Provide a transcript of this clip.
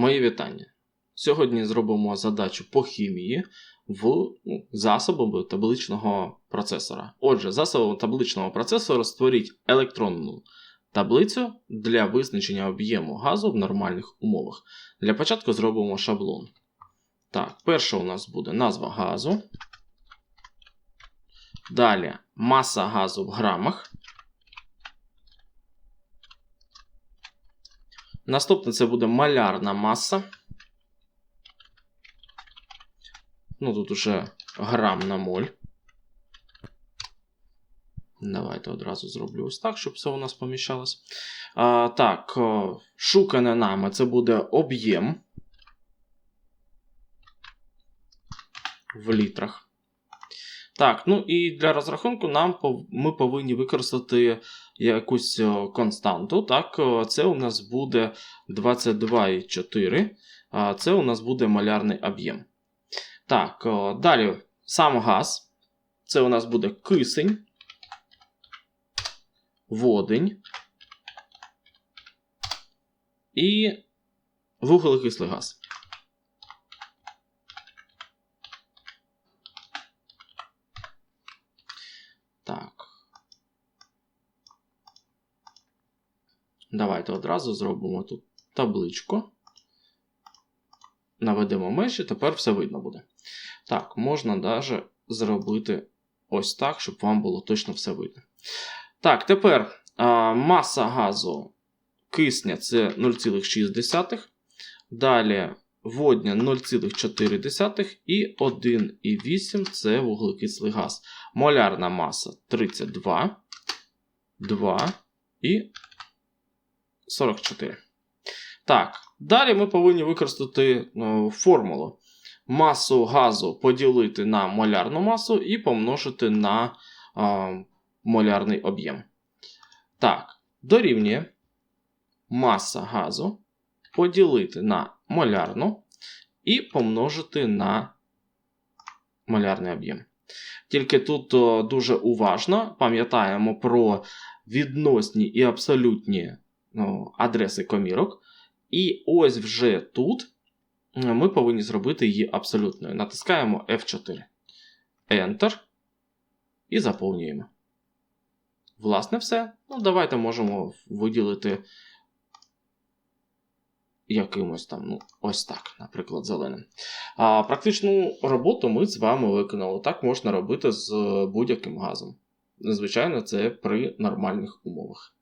Мої вітання. Сьогодні зробимо задачу по хімії в ну, засобами табличного процесора. Отже, засобом табличного процесора створіть електронну таблицю для визначення об'єму газу в нормальних умовах. Для початку зробимо шаблон. Так, перше у нас буде назва газу. Далі маса газу в грамах. Наступне це буде малярна маса. Ну, тут уже грам на моль. Давайте одразу зроблю ось так, щоб все у нас поміщалось. А, Так, шукане нами це буде об'єм в літрах. Так, ну і для розрахунку нам ми повинні використати якусь константу. Так, це у нас буде 22,4. а Це у нас буде малярний об'єм. Так, далі сам газ. Це у нас буде кисень, водень і вуглекислий газ. Так. Давайте одразу зробимо тут табличку. Наведемо межі, тепер все видно буде. Так, можна навіть зробити ось так, щоб вам було точно все видно. Так, тепер а, маса газу кисня це 0,6. Далі водня 0,4 і 1,8 це вуглекислий газ. Молярна маса 32, 2 і 44. Так, далі ми повинні використати ну, формулу. Масу газу поділити на молярну масу і помножити на а, молярний об'єм. Так, дорівнює маса газу поділити на молярну і помножити на молярний об'єм. Тільки тут о, дуже уважно пам'ятаємо про відносні і абсолютні ну, адреси комірок. І ось вже тут е, ми повинні зробити її абсолютною. Натискаємо F4. Enter. І заповнюємо. Власне, все. Ну, давайте можемо виділити якимось там, ну, ось так, наприклад, зеленим. А практичну роботу ми з вами виконали. Так можна робити з будь-яким газом. Звичайно, це при нормальних умовах.